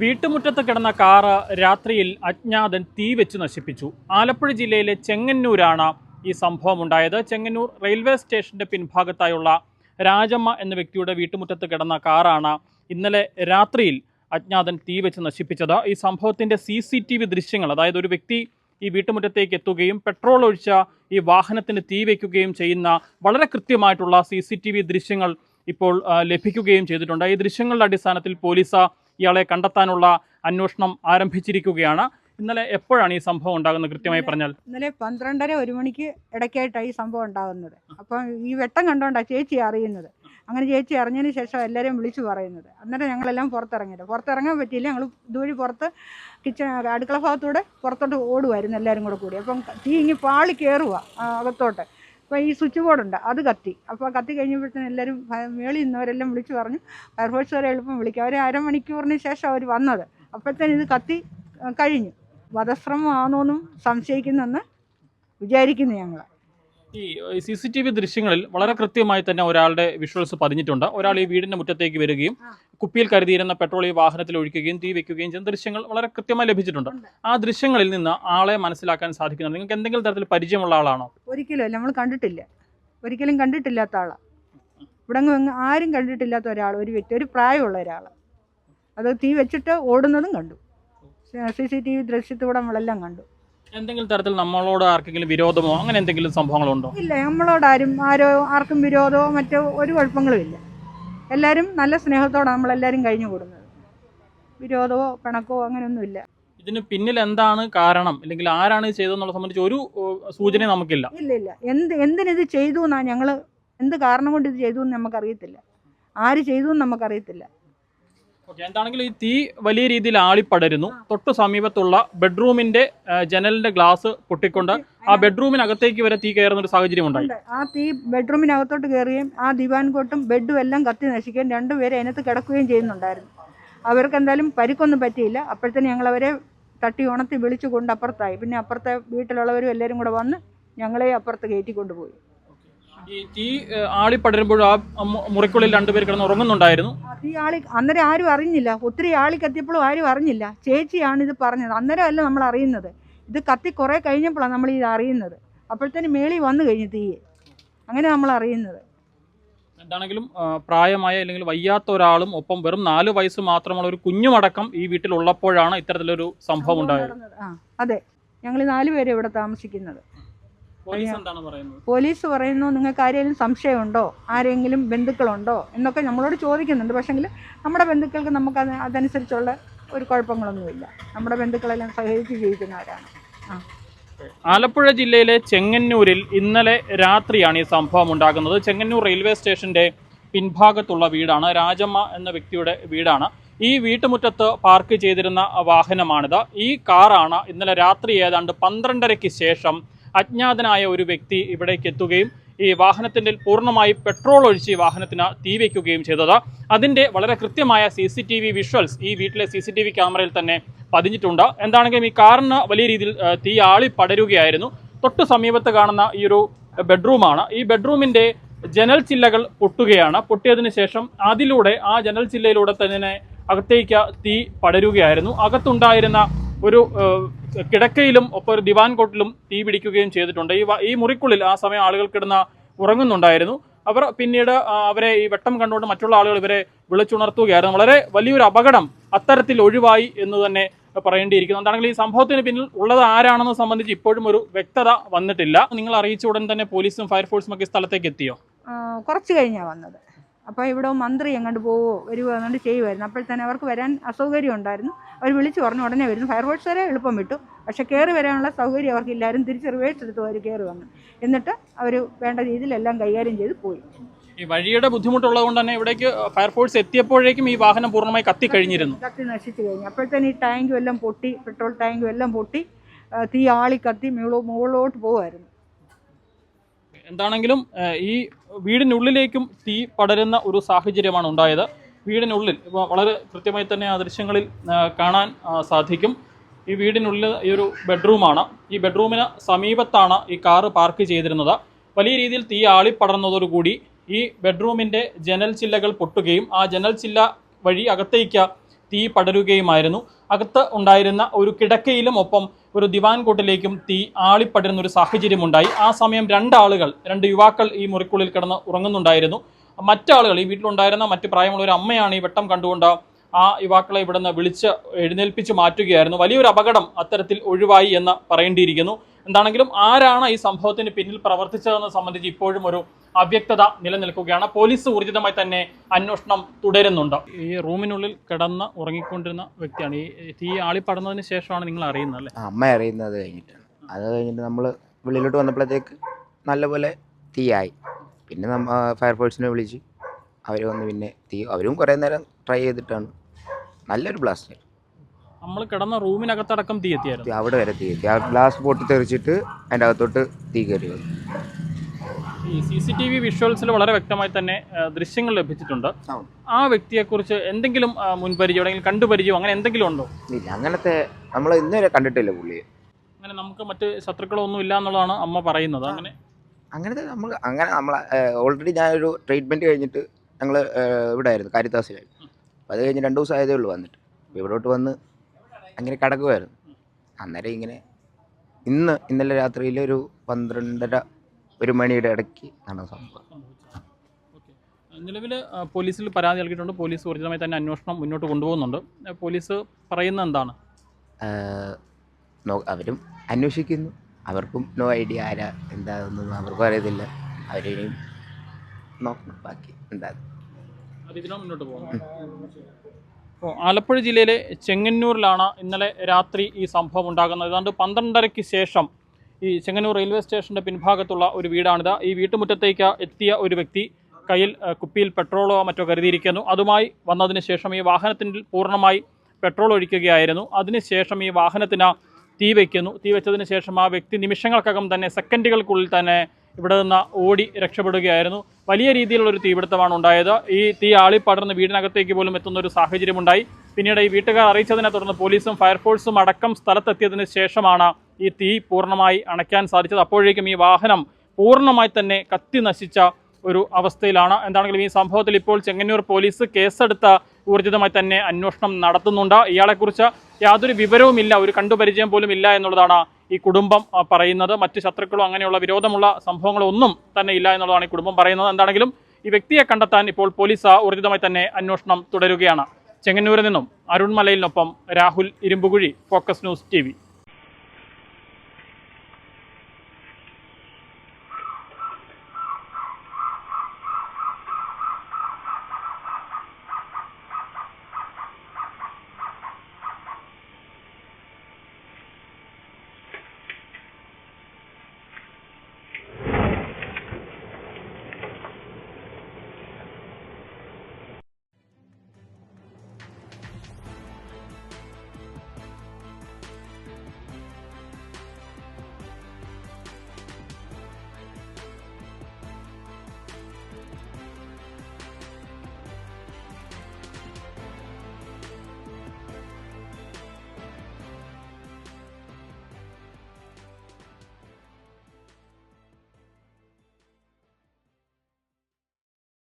വീട്ടുമുറ്റത്ത് കിടന്ന കാറ് രാത്രിയിൽ അജ്ഞാതൻ തീ വെച്ച് നശിപ്പിച്ചു. ആലപ്പുഴ ജില്ലയിലെ ചെങ്ങന്നൂരാണ് ഈ സംഭവം ഉണ്ടായത് ചെങ്ങന്നൂർ റെയിൽവേ സ്റ്റേഷന്റെ പിൻഭാഗത്തായുള്ള രാജമ്മ എന്ന വ്യക്തിയുടെ വീട്ടുമുറ്റത്ത് കിടന്ന കാറാണ് ഇന്നലെ രാത്രിയിൽ അജ്ഞാതൻ തീ വെച്ച് നശിപ്പിച്ചത്. ഈ സംഭവത്തിന്റെ സി സി ടി വി ദൃശ്യങ്ങൾ അതായത് ഒരു വ്യക്തി ഈ വീട്ടുമുറ്റത്തേക്ക് എത്തുകയും പെട്രോൾ ഒഴിച്ച ഈ വാഹനത്തിന് തീ വയ്ക്കുകയും ചെയ്യുന്ന വളരെ കൃത്യമായിട്ടുള്ള സി സി ടി വി ദൃശ്യങ്ങൾ ഇപ്പോൾ ലഭിക്കുകയും ചെയ്തിട്ടുണ്ട്. ഈ ദൃശ്യങ്ങളുടെ അടിസ്ഥാനത്തിൽ പോലീസ് ഇയാളെ കണ്ടെത്താനുള്ള അന്വേഷണം ആരംഭിച്ചിരിക്കുകയാണ്. ഇന്നലെ എപ്പോഴാണ് ഈ സംഭവം ഉണ്ടാകുന്നത്? കൃത്യമായി പറഞ്ഞാൽ. ഇന്നലെ പന്ത്രണ്ടര ഒരു മണിക്ക് ഇടയ്ക്കായിട്ടാണ് ഈ സംഭവം ഉണ്ടാകുന്നത്. അപ്പം ഈ വെട്ടം കണ്ടോണ്ടാ ചേച്ചി അറിയുന്നത്. അങ്ങനെ ചേച്ചി അറിഞ്ഞതിന് ശേഷം എല്ലാവരെയും വിളിച്ചു പറയുന്നത്. അന്നേരം ഞങ്ങളെല്ലാം പുറത്തിറങ്ങിയത്. പുറത്തിറങ്ങാൻ പറ്റിയില്ല. ഞങ്ങൾ ഇതുവഴി പുറത്ത് കിച്ചൺ അടുക്കള ഭാഗത്തൂടെ പുറത്തോട്ട് ഓടുമായിരുന്നു എല്ലാവരും കൂടെ കൂടി. അപ്പം തീ ഇങ്ങി പാളി കയറുക അകത്തോട്ട്. അപ്പോൾ ഈ സ്വിച്ച് ബോർഡുണ്ട് അത് കത്തി. അപ്പോൾ കത്തി കഴിഞ്ഞപ്പോഴത്തേന് എല്ലാവരും മേളിൽ നിന്നവരെല്ലാം വിളിച്ചു പറഞ്ഞു ഫയർഫോഴ്സുകാരെ എളുപ്പം വിളിക്കുക അവർ അരമണിക്കൂറിന് ശേഷം അവർ വന്നത്. അപ്പോഴത്തേന് ഇത് കത്തി കഴിഞ്ഞു. വധശ്രമമാണോന്നും സംശയിക്കുന്നെന്ന് വിചാരിക്കുന്നു ഞങ്ങൾ ഈ സി സി ടി വി ദൃശ്യങ്ങളിൽ വളരെ കൃത്യമായി തന്നെ ഒരാളുടെ വിഷ്വൽസ് പതിഞ്ഞിട്ടുണ്ട്. ഒരാൾ ഈ വീടിന്റെ മുറ്റത്തേക്ക് വരികയും കുപ്പിയിൽ കരുതിയിരുന്ന പെട്രോൾ ഈ വാഹനത്തിൽ ഒഴിക്കുകയും തീ വെക്കുകയും ചെയ്യുന്ന ദൃശ്യങ്ങൾ വളരെ കൃത്യമായി ലഭിച്ചിട്ടുണ്ട്. ആ ദൃശ്യങ്ങളിൽ നിന്ന് ആളെ മനസ്സിലാക്കാൻ സാധിക്കുന്നുണ്ട്? നിങ്ങൾക്ക് എന്തെങ്കിലും തരത്തിൽ പരിചയമുള്ള ആളാണോ? ഒരിക്കലും നമ്മൾ കണ്ടിട്ടില്ല. ഒരിക്കലും കണ്ടിട്ടില്ലാത്ത ആളാണ് ഇവിടെ അങ്ങ് ആരും കണ്ടിട്ടില്ലാത്ത ഒരാൾ ഒരു വ്യക്തി ഒരു പ്രായമുള്ള ഒരാൾ അത് തീ വെച്ചിട്ട് ഓടുന്നതും കണ്ടു. സി സി ടി വി ദൃശ്യത്തൂടെ നമ്മളെല്ലാം കണ്ടു. എന്തെങ്കിലും തരത്തിൽ നമ്മളോട് ആർക്കെങ്കിലും വിരോധമോ അങ്ങനെ എന്തെങ്കിലും സംഭവങ്ങളുണ്ടോ? ഇല്ല നമ്മളോട് ആരും ആരോ ആർക്കും വിരോധമോ മറ്റോ ഒരു കുഴപ്പങ്ങളും ഇല്ല. എല്ലാവരും നല്ല സ്നേഹത്തോടെ നമ്മളെല്ലാവരും കഴിഞ്ഞു കൂടുന്നത് വിരോധമോ പിണക്കോ അങ്ങനെയൊന്നുമില്ല ഇതിന് പിന്നിൽ എന്താണ് കാരണം? അല്ലെങ്കിൽ ആരാണ് ഇത് ചെയ്തതെന്നുള്ള സംബന്ധിച്ച് ഒരു സൂചന നമുക്കില്ല. ഇല്ല ഇല്ല. എന്ത് എന്തിനിത് ചെയ്തു എന്നാ ഞങ്ങൾ എന്ത് കാരണം കൊണ്ട് ഇത് ചെയ്തു എന്ന് നമുക്കറിയത്തില്ല. ആര് ചെയ്തു എന്ന് നമുക്കറിയത്തില്ല. ഓക്കെ എന്താണെങ്കിലും ഈ തീ വലിയ രീതിയിൽ ആളിപ്പടരുന്നു. തൊട്ട് സമീപത്തുള്ള ബെഡ്റൂമിന്റെ ജനലിന്റെ ഗ്ലാസ് പൊട്ടിക്കൊണ്ട് ആ ബെഡ്റൂമിനകത്തേക്ക് വരെ തീ കയറുന്ന ഒരു സാഹചര്യം ഉണ്ടായി. ഉണ്ട്. ആ തീ ബെഡ്റൂമിനകത്തോട്ട് കയറുകയും ആ ദിവാൻ കോട്ടും ബെഡും എല്ലാം കത്തി നശിക്കുകയും രണ്ടുപേരെ അതിനകത്ത് കിടക്കുകയും ചെയ്യുന്നുണ്ടായിരുന്നു. അവർക്ക് എന്തായാലും പരിക്കൊന്നും പറ്റിയില്ല. അപ്പോഴത്തേന് ഞങ്ങൾ അവരെ തട്ടി ഉണർത്തി വിളിച്ചു കൊണ്ട് അപ്പുറത്തായി. പിന്നെ അപ്പുറത്തെ വീട്ടിലുള്ളവരും എല്ലാവരും കൂടെ വന്ന് ഞങ്ങളെ അപ്പുറത്ത് കയറ്റി കൊണ്ടുപോയി ഈ തീ ആളി പടരുമ്പോൾ ആ മുറിക്കുള്ളിൽ രണ്ടുപേർ കിടന്ന് ഉറങ്ങുന്നുണ്ടായിരുന്നു? തീ ആളി അന്നേരം ആരും അറിഞ്ഞില്ല. ഒത്തിരി ആളി കത്തിയപ്പോഴും ആരും അറിഞ്ഞില്ല. ചേച്ചിയാണ് ഇത് പറഞ്ഞത്. അന്നേരം അല്ല നമ്മൾ അറിയുന്നത്. ഇത് കത്തി കുറേ കഴിഞ്ഞപ്പോഴാണ് നമ്മൾ ഇത് അറിയുന്നത്. അപ്പോഴത്തേന് മേളി വന്നു കഴിഞ്ഞു തീയെ. അങ്ങനെ നമ്മൾ അറിയുന്നത്. എന്താണെങ്കിലും പ്രായമായ അല്ലെങ്കിൽ വയ്യാത്ത ഒരാളും ഒപ്പം വെറും നാല് വയസ്സ് മാത്രമുള്ള ഒരു കുഞ്ഞുമടക്കം ഈ വീട്ടിൽ ഉള്ളപ്പോഴാണ് ഇത്തരത്തിലൊരു സംഭവം ഉണ്ടായത്. അതെ. ഞങ്ങൾ നാല് പേര് ഇവിടെ താമസിക്കുന്നത്. പോലീസ് പറയുന്നു നിങ്ങൾക്ക് ആരെങ്കിലും സംശയമുണ്ടോ? ആരെങ്കിലും ബന്ധുക്കളുണ്ടോ? എന്നൊക്കെ നമ്മളോട് ചോദിക്കുന്നുണ്ട്. പക്ഷെങ്കിൽ നമ്മുടെ ബന്ധുക്കൾക്ക് നമുക്ക് അത് അതനുസരിച്ചുള്ള ഒരു കുഴപ്പങ്ങളൊന്നുമില്ല. നമ്മുടെ ബന്ധുക്കളെല്ലാം സഹകരിച്ച് ജീവിക്കുന്നവരാണ്. ആ. ആലപ്പുഴ ജില്ലയിലെ ചെങ്ങന്നൂരിൽ ഇന്നലെ രാത്രിയാണ് ഈ സംഭവം ഉണ്ടാകുന്നത്. ചെങ്ങന്നൂർ റെയിൽവേ സ്റ്റേഷന്റെ പിൻഭാഗത്തുള്ള വീടാണ്. രാജമ്മ എന്ന വ്യക്തിയുടെ വീടാണ്. ഈ വീട്ടുമുറ്റത്ത് പാർക്ക് ചെയ്തിരുന്ന വാഹനമാണിത്. ഈ കാറാണ് ഇന്നലെ രാത്രി ഏതാണ്ട് പന്ത്രണ്ടരയ്ക്ക് ശേഷം അജ്ഞാതനായ ഒരു വ്യക്തി ഇവിടേക്ക് എത്തുകയും ഈ വാഹനത്തിന്റെ പൂർണമായി പെട്രോൾ ഒഴിച്ച് വാഹനത്തിന് തീ വയ്ക്കുകയും ചെയ്തത്. അതിന്റെ വളരെ കൃത്യമായ C C T V visuals ഈ വീട്ടിലെ സി സി ടി വി ക്യാമറയിൽ തന്നെ പതിഞ്ഞിട്ടുണ്ട്. എന്താണെങ്കിലും ഈ കാറിന് വലിയ രീതിയിൽ തീ ആളി പടരുകയായിരുന്നു. തൊട്ട് സമീപത്ത് കാണുന്ന ഈ ഒരു ബെഡ്റൂമാണ്. ഈ ബെഡ്റൂമിന്റെ ജനൽ ചില്ലകൾ പൊട്ടുകയാണ്. പൊട്ടിയതിന് ശേഷം അതിലൂടെ ആ ജനൽ ചില്ലയിലൂടെ തന്നെ അകത്തേക്ക് തീ പടരുകയായിരുന്നു. അകത്തുണ്ടായിരുന്ന ഒരു കിടക്കയിലും ഒപ്പം ഒരു ദിവാൻ കോട്ടിലും തീ പിടിക്കുകയും ചെയ്തിട്ടുണ്ട്. ഈ ഈ മുറിക്കുള്ളിൽ ആ സമയം ആളുകൾ കിടന്ന ഉറങ്ങുന്നുണ്ടായിരുന്നു. അവർ പിന്നീട് അവരെ ഈ വെട്ടം കണ്ടുകൊണ്ട് മറ്റുള്ള ആളുകൾ ഇവരെ വിളിച്ചുണർത്തുകയായിരുന്നു. വളരെ വലിയൊരു അപകടം അത്തരത്തിൽ ഒഴിവായി എന്ന് തന്നെ പറയേണ്ടിയിരിക്കുന്നു. എന്താണെങ്കിൽ ഈ സംഭവത്തിന് പിന്നിൽ ഉള്ളത് ആരാണെന്ന് സംബന്ധിച്ച് ഇപ്പോഴും ഒരു വ്യക്തത വന്നിട്ടില്ല. നിങ്ങൾ അറിയിച്ച ഉടൻ തന്നെ പോലീസും ഫയർഫോഴ്സും ഒക്കെ സ്ഥലത്തേക്ക് എത്തിയോ? കുറച്ചു കഴിഞ്ഞാണ് വന്നത്. അപ്പോൾ ഇവിടെ മന്ത്രി എങ്ങോട്ട് പോവോ വരുവോ എന്നുകൊണ്ട് ചെയ്യുമായിരുന്നു അപ്പോൾ തന്നെ അവർക്ക് വരാൻ അസൗകര്യം ഉണ്ടായിരുന്നു. അവർ വിളിച്ചു പറഞ്ഞു ഉടനെ വരുന്നു. ഫയർഫോഴ്സ് വരെ എളുപ്പം വിട്ടു. പക്ഷേ കയറി വരാനുള്ള സൗകര്യം അവർക്കില്ലായിരുന്നു. തിരിച്ച് റിവേഴ്സ് എടുത്ത് അവർ കയറി വന്നു. എന്നിട്ട് അവർ വേണ്ട രീതിയിൽ എല്ലാം കൈകാര്യം ചെയ്ത് പോയി. ഈ വഴിയുടെ ബുദ്ധിമുട്ടുള്ളത് കൊണ്ട് തന്നെ ഇവിടേക്ക് ഫയർഫോഴ്സ് എത്തിയപ്പോഴേക്കും ഈ വാഹനം പൂർണമായി കത്തി കഴിഞ്ഞിരുന്നു. കത്തി നശിച്ചു കഴിഞ്ഞു. അപ്പോഴത്തേന് ഈ ടാങ്കും എല്ലാം പൊട്ടി പെട്രോൾ ടാങ്കും എല്ലാം പൊട്ടി തീ ആളി കത്തി മുകളോ മുകളിലോട്ട് പോകുമായിരുന്നു എന്താണെങ്കിലും ഈ വീടിനുള്ളിലേക്കും തീ പടരുന്ന ഒരു സാഹചര്യമാണ് ഉണ്ടായത്. വീടിനുള്ളിൽ വളരെ കൃത്യമായി തന്നെ ആ ദൃശ്യങ്ങളിൽ കാണാൻ സാധിക്കും. ഈ വീടിനുള്ളിൽ ഈ ഒരു ബെഡ്റൂമാണ്. ഈ ബെഡ്റൂമിന് സമീപത്താണ് ഈ കാറ് പാർക്ക് ചെയ്തിരുന്നത്. വലിയ രീതിയിൽ തീ ആളിപ്പടർന്നതോടുകൂടി ഈ ബെഡ്റൂമിന്റെ ജനൽ ചില്ലകൾ പൊട്ടുകയും ആ ജനൽ ചില്ല വഴി അകത്തേക്ക് തീ പടരുകയുമായിരുന്നു. അകത്ത് ഉണ്ടായിരുന്ന ഒരു കിടക്കയിലും ഒപ്പം ഒരു ദിവാൻ കൂട്ടിലേക്കും തീ ആളിപ്പടരുന്ന ഒരു സാഹചര്യമുണ്ടായി. ആ സമയം രണ്ടാളുകൾ രണ്ട് യുവാക്കൾ ഈ മുറിക്കുള്ളിൽ കിടന്ന് ഉറങ്ങുന്നുണ്ടായിരുന്നു. മറ്റാളുകൾ ഈ വീട്ടിലുണ്ടായിരുന്ന മറ്റ് പ്രായമുള്ള ഒരു അമ്മയാണ് ഈ വെട്ടം കണ്ടുകൊണ്ട് ആ യുവാക്കളെ ഇവിടുന്ന് വിളിച്ച് എഴുന്നേൽപ്പിച്ച് മാറ്റുകയായിരുന്നു. വലിയൊരു അപകടം അത്തരത്തിൽ ഒഴിവായി എന്ന് പറയേണ്ടിയിരിക്കുന്നു. എന്താണെങ്കിലും ആരാണ് ഈ സംഭവത്തിന് പിന്നിൽ പ്രവർത്തിച്ചതെന്ന് സംബന്ധിച്ച് ഇപ്പോഴും ഒരു അവ്യക്തത നിലനിൽക്കുകയാണ്. പോലീസ് ഊർജിതമായി തന്നെ അന്വേഷണം തുടരുന്നുണ്ട്. ഈ റൂമിനുള്ളിൽ കിടന്ന് ഉറങ്ങിക്കൊണ്ടിരുന്ന വ്യക്തിയാണ്. ഈ തീ ആളിപ്പടർന്നതിന് ശേഷമാണ് നിങ്ങൾ അറിയുന്നത് അല്ലേ? അമ്മ അറിയുന്നത് കഴിഞ്ഞിട്ടാണ്. അത് കഴിഞ്ഞിട്ട് നമ്മൾ വെളിയിലോട്ട് വന്നപ്പോഴത്തേക്ക് നല്ലപോലെ തീയായി. പിന്നെ നമ്മ ഫയർഫോഴ്സിനെ വിളിച്ച് അവർ വന്ന് പിന്നെ തീ അവരും കുറേ നേരം ട്രൈ ചെയ്തിട്ടാണ്. നല്ലൊരു ബ്ലാസ്റ്റ്. നമ്മൾ കിടന്ന റൂമിനകത്തടക്കം തീ എത്തിയായിരുന്നു. അവിടെ വരെ തീ എത്തി. ആ ഗ്ലാസ് ബോട്ട് തെറിച്ചിട്ട് അതിന്റെ അകത്തോട്ട് തീ കയറി വന്നു. ഈ സി സി ടി വി വിഷ്വൽസിൽ വളരെ വ്യക്തമായി തന്നെ ആ, ദൃശ്യങ്ങൾ ലഭിച്ചിട്ടുണ്ട്. ആ. ആ വ്യക്തിയെക്കുറിച്ച് എന്തെങ്കിലും ആ, മുൻപരിചയം അല്ലെങ്കിൽ കണ്ടുപരിചയം അങ്ങനെ എന്തെങ്കിലും ഉണ്ടോ? ഇല്ല അങ്ങനത്തെ നമ്മൾ ഇന്നുവരെ കണ്ടിട്ടില്ല പുള്ളിയെ അങ്ങനെ നമുക്ക് മറ്റ് ശത്രുക്കളൊന്നും ഇല്ല എന്നുള്ളതാണ് അമ്മ പറയുന്നത്. അങ്ങനെ അങ്ങനത്തെ നമ്മൾ അങ്ങനെ നമ്മൾ ഓൾറെഡി ഞാനൊരു ട്രീറ്റ്മെന്റ് കഴിഞ്ഞിട്ട് ഞങ്ങൾ ഇവിടെ ആയിരുന്നു കാരിത്താസിലായിരുന്നു അപ്പോൾ അത് കഴിഞ്ഞ് രണ്ട് ദിവസം ആയതേ ഉള്ളൂ വന്നിട്ട്. അപ്പോൾ ഇവിടോട്ട് വന്ന് അങ്ങനെ കിടക്കുമായിരുന്നു അന്നേരം ഇങ്ങനെ ഇന്ന് ഇന്നലെ രാത്രിയിൽ ഒരു പന്ത്രണ്ടര ഒരു മണിയുടെ ഇടയ്ക്ക് നടന്ന സംഭവം. നിലവിൽ പോലീസിൽ പരാതി നൽകിയിട്ടുണ്ട്. പോലീസ് ഊർജിതമായി തന്നെ അന്വേഷണം മുന്നോട്ട് കൊണ്ടുപോകുന്നുണ്ട്. പോലീസ് പറയുന്ന എന്താണ്? നോ- അവരും അന്വേഷിക്കുന്നു. അവർക്കും നോ ഐഡിയ ആരാ എന്താണെന്നൊന്നും അവർക്കും അറിയത്തില്ല. അവരെയും നോക്കണം. ബാക്കി എന്താ. മുന്നോട്ട് അപ്പോൾ ആലപ്പുഴ ജില്ലയിലെ ചെങ്ങന്നൂരിലാണ് ഇന്നലെ രാത്രി ഈ സംഭവം ഉണ്ടാകുന്നത്. ഏതാണ്ട് പന്ത്രണ്ടരയ്ക്ക് ശേഷം ഈ ചെങ്ങന്നൂർ റെയിൽവേ സ്റ്റേഷന്റെ പിൻഭാഗത്തുള്ള ഒരു വീടാണിത്. ഈ വീട്ടുമുറ്റത്തേക്ക് എത്തിയ ഒരു വ്യക്തി കയ്യിൽ കുപ്പിയിൽ പെട്രോളോ മറ്റോ കരുതിയിരിക്കുന്നു. അതുമായി വന്നതിന് ശേഷം ഈ വാഹനത്തിൽ പൂർണമായി പെട്രോൾ ഒഴിക്കുകയായിരുന്നു. അതിനുശേഷം ഈ വാഹനത്തിന് തീ വയ്ക്കുന്നു. തീ വെച്ചതിന് ശേഷം ആ വ്യക്തി നിമിഷങ്ങൾക്കകം തന്നെ സെക്കൻഡുകൾക്കുള്ളിൽ തന്നെ ഇവിടെ നിന്ന് ഓടി രക്ഷപ്പെടുകയായിരുന്നു. വലിയ രീതിയിലുള്ള ഒരു തീപിടുത്തമാണ് ഉണ്ടായത്. ഈ തീ ആളിപ്പടർന്ന് വീടിനകത്തേക്ക് പോലും എത്തുന്ന ഒരു സാഹചര്യമുണ്ടായി. പിന്നീട് ഈ വീട്ടുകാർ അറിയിച്ചതിനെ തുടർന്ന് പോലീസും ഫയർഫോഴ്സും അടക്കം സ്ഥലത്തെത്തിയതിന് ശേഷമാണ് ഈ തീ പൂർണമായി അണയ്ക്കാൻ സാധിച്ചത്. അപ്പോഴേക്കും ഈ വാഹനം പൂർണമായി തന്നെ കത്തി നശിച്ച ഒരു അവസ്ഥയിലാണ്. എന്താണെങ്കിലും ഈ സംഭവത്തിൽ ഇപ്പോൾ ചെങ്ങന്നൂർ പോലീസ് കേസെടുത്ത ഊർജിതമായി തന്നെ അന്വേഷണം നടത്തുന്നുണ്ട്. ഇയാളെക്കുറിച്ച് യാതൊരു വിവരവുമില്ല. ഒരു കണ്ടുപരിചയം പോലും ഇല്ല എന്നുള്ളതാണ് ഈ കുടുംബം പറയുന്നത്. മറ്റ് ശത്രുക്കളോ അങ്ങനെയുള്ള വിരോധമുള്ള സംഭവങ്ങളൊന്നും തന്നെ ഇല്ല എന്നുള്ളതാണ് ഈ കുടുംബം പറയുന്നത്. എന്താണെങ്കിലും ഈ വ്യക്തിയെ കണ്ടെത്താൻ ഇപ്പോൾ പോലീസ് ഊർജിതമായി തന്നെ അന്വേഷണം തുടരുകയാണ്. ചെങ്ങന്നൂരിൽ നിന്നും അരുൺമലയിൽ മലയിലിനൊപ്പം Rahul Irumbukuzhi focus news T